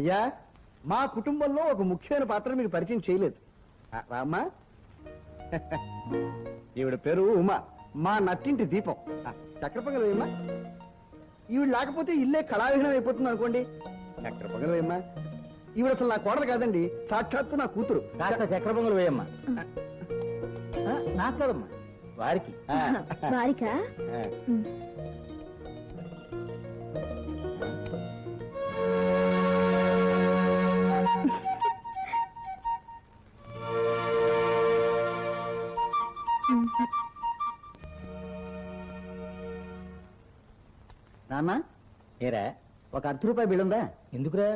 అయ్యా మా కుటుంబంలో ఒక ముఖ్యమైన పాత్ర మీకు పరిచయం చేయలేదు. రామ్మా ఈవిడ పేరు ఉమా మా నట్టింటి దీపం. చక్కెర పొంగల్ వేయమ్మా. ఈవిడ లేకపోతే ఇల్లే కళావిహీనం అయిపోతుంది అనుకోండి. చక్కెర పొంగల్ వేయమ్మా. ఈవిడ అసలు నా కోడలు కాదండి సాక్షాత్తు నా కూతురు. కాస్త చక్ర పొంగలు వేయమ్మా. ఆ, నాకు కాదమ్మా వారికా. నాన్న ఏరా ఒక అర్ధ రూపాయి బిల్ ఉందా? ఎందుకురా?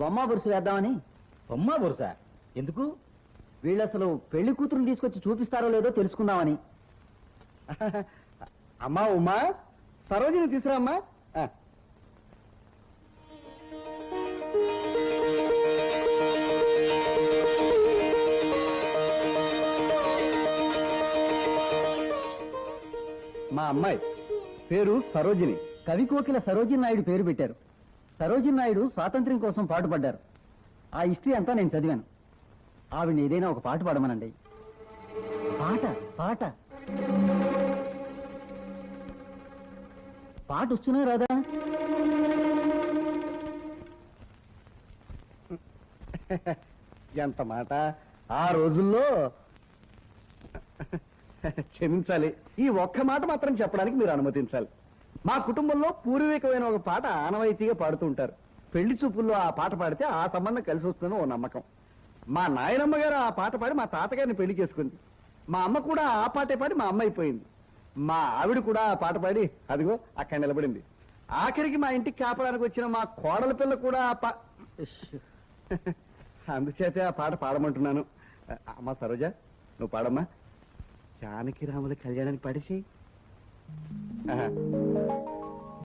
బొమ్మ బురుసు వేద్దామని. బొమ్మ బురుస? ఎందుకు? వీళ్ళు అసలు పెళ్ళి కూతురుని తీసుకొచ్చి చూపిస్తారో లేదో తెలుసుకుందామని. అమ్మా ఉమా సరోజిని తీసుకురామ్మా మా అమ్మాయి. పేరు సరోజిని. కవి కోకిల సరోజిన్ నాయుడు పేరు పెట్టారు. సరోజిన్ నాయుడు స్వాతంత్ర్యం కోసం పాటుపడ్డారు. ఆ హిస్టరీ అంతా నేను చదివాను. ఆవిడ ఏదైనా ఒక పాట పాడమనండి. పాట పాట. పాట వచ్చునా రాదా? ఎంత మాట? ఆ రోజుల్లో. క్షమించాలి. ఈ ఒక్క మాట మాత్రం చెప్పడానికి మీరు అనుమతించాలి. మా కుటుంబంలో పూర్వీకమైన ఒక పాట ఆనవాయితీగా పాడుతూ ఉంటారు. పెళ్ళి చూపుల్లో ఆ పాట పాడితే ఆ సంబంధం కలిసి వస్తుందని ఓ నమ్మకం. మా నాయనమ్మ గారు ఆ పాట పాడి మా తాతగారిని పెళ్ళి చేసుకుంది. మా అమ్మ కూడా ఆ పాటే పాడి మా అమ్మ అయిపోయింది. మా ఆవిడ కూడా ఆ పాట పాడి అదిగో అక్కడ నిలబడింది. ఆఖరికి మా ఇంటికి కాపడానికి వచ్చిన మా కోడల పిల్ల కూడా ఆ పా అందుచేతే ఆ పాట పాడమంటున్నాను. అమ్మా సరోజ నువ్వు పాడమ్మా. జానకి రాముల కళ్యాణానికి పాడేసి